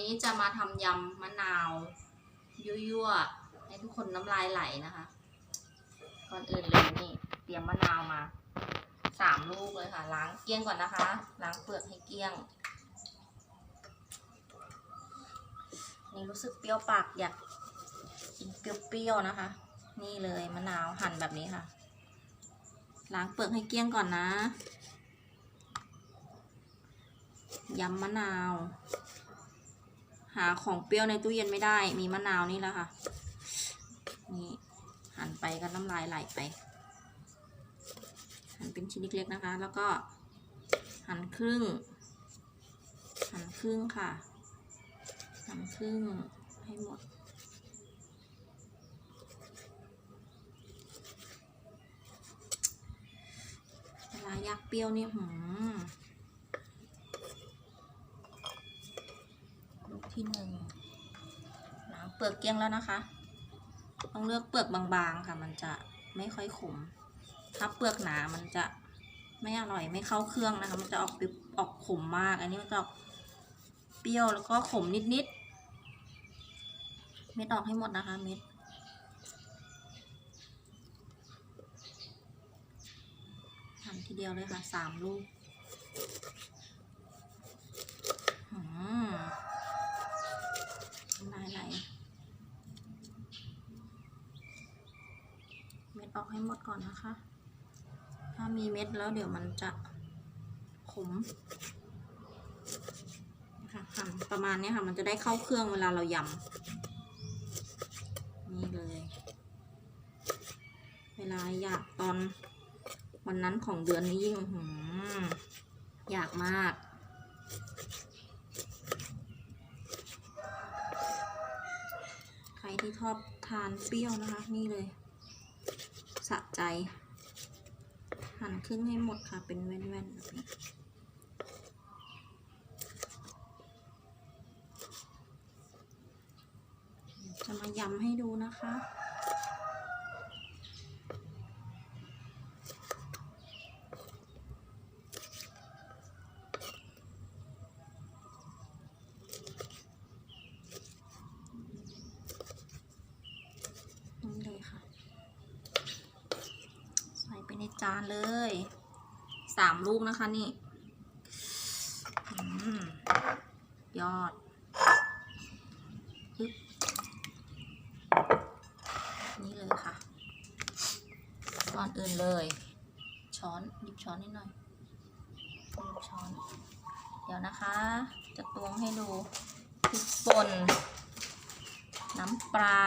นี้จะมาทำยำมะนาว ยั่วๆ ให้ทุกคนน้ำลายไหลนะคะ ก่อนอื่นเลยนี่ เตรียมมะนาวมาสามลูกเลยค่ะ ล้างเกลี้ยงก่อนนะคะ ล้างเปลือกให้เกลี้ยง นี่รู้สึกเปรี้ยวปากอยากกินเปรี้ยวๆนะคะ นี่เลยมะนาวหั่นแบบนี้ค่ะ ล้างเปลือกให้เกลี้ยงก่อนนะยำมะนาว ของเปรี้ยวในตู้เย็นไม่ได้ มีมะนาวนี่แหละค่ะ นี่หั่นไปก็น้ำลายไหลไป หั่นเป็นชิ้นเล็กๆนะคะ แล้วก็หั่นครึ่ง หั่นครึ่งค่ะ หั่นครึ่งให้หมดเวลาอยากเปรี้ยวนี่หืมลูก ที่หนึ่งล้างเปลือกเกลี้ยงแล้วนะคะ ต้องเลือกเปลือกบางๆค่ะ มันจะไม่ค่อยขม ถ้าเปลือกหนา มันจะไม่อร่อยไม่เข้าเครื่องนะคะ มันจะออกเปรี้ยวออกขมมาก อันนี้มันจะออกเปรี้ยวแล้วก็ขมนิดๆ เม็ดออกให้หมดนะคะเม็ดหั่นทีเดียวเลยค่ะสามลูกอืมน้ำลายไหลเม็ด ออกให้หมดก่อนนะคะ ถ้ามีเม็ดแล้วเดี๋ยวมันจะขมนะคะหั่นประมาณนี้ค่ะ มันจะได้เข้าเครื่องเวลาเรายำนี่เลย เวลาอยากตอนวันนั้นของเดือนนี้ยิ่งหืออยากมากใครที่ชอบทานเปรี้ยวนะคะ นี่เลย สะใจหั่นครึ่งให้หมดค่ะ เป็นแว่นๆแบบนี้จะมายำให้ดูนะคะ นี่เลยค่ะ ใส่ไปใน จานเลยสามลูกนะคะนี่อยอด นี่เลยค่ะ ก่อนอื่นเลย ช้อนหยิบช้อนนิดหน่อยหยิบช้อน เดี๋ยวนะคะ จะตวงให้ดูพริกป่น น้ำปลา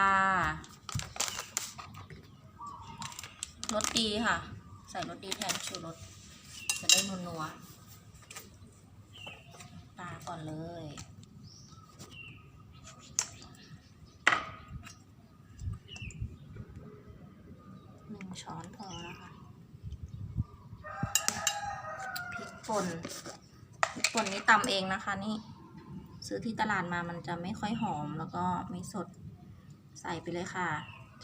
รสดีค่ะ ใส่รสดีแทนชูรสจะได้นัวนัวๆปลาก่อนเลย หนึ่งช้อนพอแล้วค่ะพริกป่นพริกป่นนี้ตำเองนะคะนี่ ซื้อที่ตลาดมามันจะไม่ค่อยหอมแล้วก็ไม่สด ใส่ไปเลยค่ะ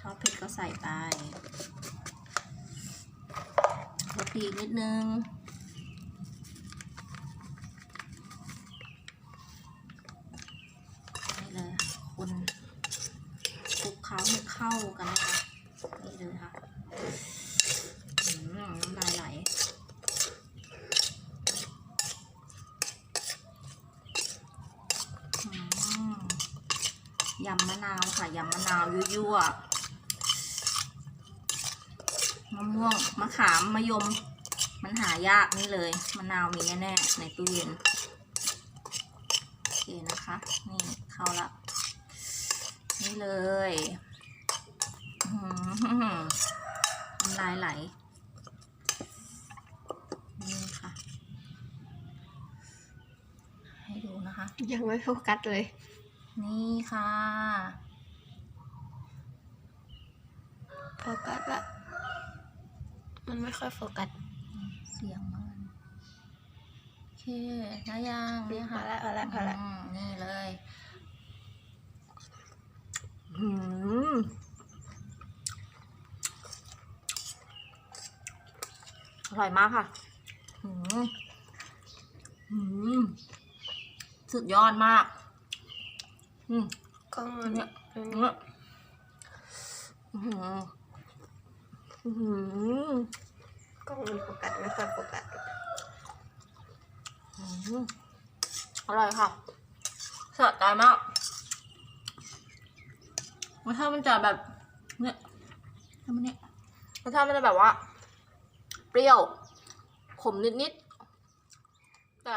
ชอบเผ็ดก็ใส่ไปีกนิดนึง นี่เลยคนคลุกเคล้าให้เข้ากันนะคะนี่เลยค่ะน้ำลายไหลยำมะนาวค่ะยำมะนาวยั่วๆมะม่วงมะขามมะยม มันหายากนี่เลยมะนาวมีแน่ๆในตู้เย็นโอเคนะคะ นี่เข้าละนี่เลยอื้อหือน้ำลายไหลนี่ค่ะ ให้ดูนะคะ ยังไม่โฟกัสเลย นี่ค่ะโฟกัสละมันไม่ค่อยโฟกัส เสียงมันโอเคได้ยังเนี่ยพอค่ะละพอละพอละอืมนี่เลยอืมอร่อยมากค่ะอืมอืมสุดยอดมาก อืมกล้องมันเนี่ยตรงอืนี้มอื้อหืออื้อหือก ล้องมันโฟกัสไม่ค่อยโฟกัสอื้อหืออร่อยค่ะสะใจมากรสชาติมันจะแบบเนี่ยทำมันเนี่ยรสชาติมันจะแบบว่า เปรี้ยว ขมนิดๆแต่